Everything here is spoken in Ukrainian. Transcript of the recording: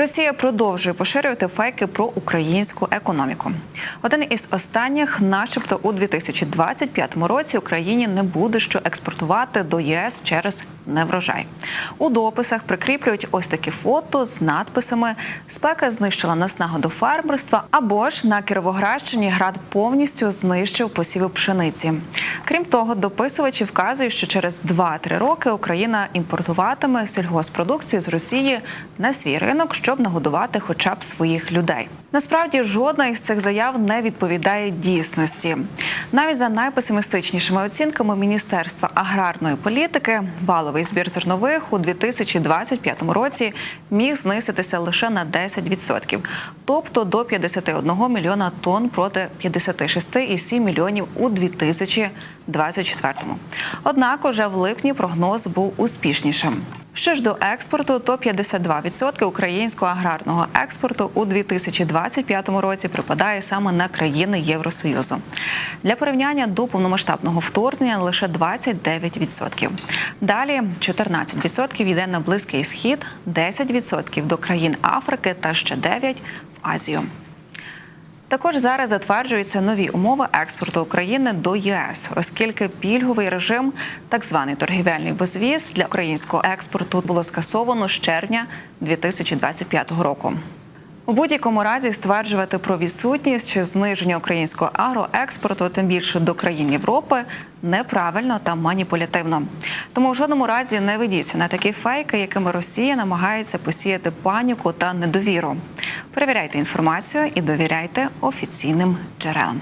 Росія продовжує поширювати фейки про українську економіку. Один із останніх, начебто, у 2025 році Україні не буде що експортувати до ЄС через неврожай. У дописах прикріплюють ось такі фото з надписами Спека знищила наснагу до фермерства або ж на Кіровоградщині град повністю знищив посіви пшениці. Крім того, дописувачі вказують, що через 2-3 роки Україна імпортуватиме сільгоспродукцію з Росії на свій ринок, щоб нагодувати хоча б своїх людей. Насправді жодна із цих заяв не відповідає дійсності. Навіть за найпесимістичнішими оцінками Міністерства аграрної політики валовий збір зернових у 2025 році міг знизитися лише на 10%, тобто до 51 мільйона тонн проти 56,7 мільйонів у 2024. Однак уже в липні прогноз був успішнішим. Що ж до експорту, то 52% українського аграрного експорту у 2025 році припадає саме на країни Євросоюзу. Для порівняння до повномасштабного вторгнення лише 29%. Далі 14% йде на Близький Схід, 10% до країн Африки та ще 9% в Азію. Також зараз затверджуються нові умови експорту України до ЄС, оскільки пільговий режим, так званий торгівельний безвіз для українського експорту було скасовано з червня 2025 року. У будь-якому разі стверджувати про відсутність чи зниження українського агроекспорту, тим більше до країн Європи, неправильно та маніпулятивно. Тому в жодному разі не ведіться на такі фейки, якими Росія намагається посіяти паніку та недовіру. Перевіряйте інформацію і довіряйте офіційним джерелам.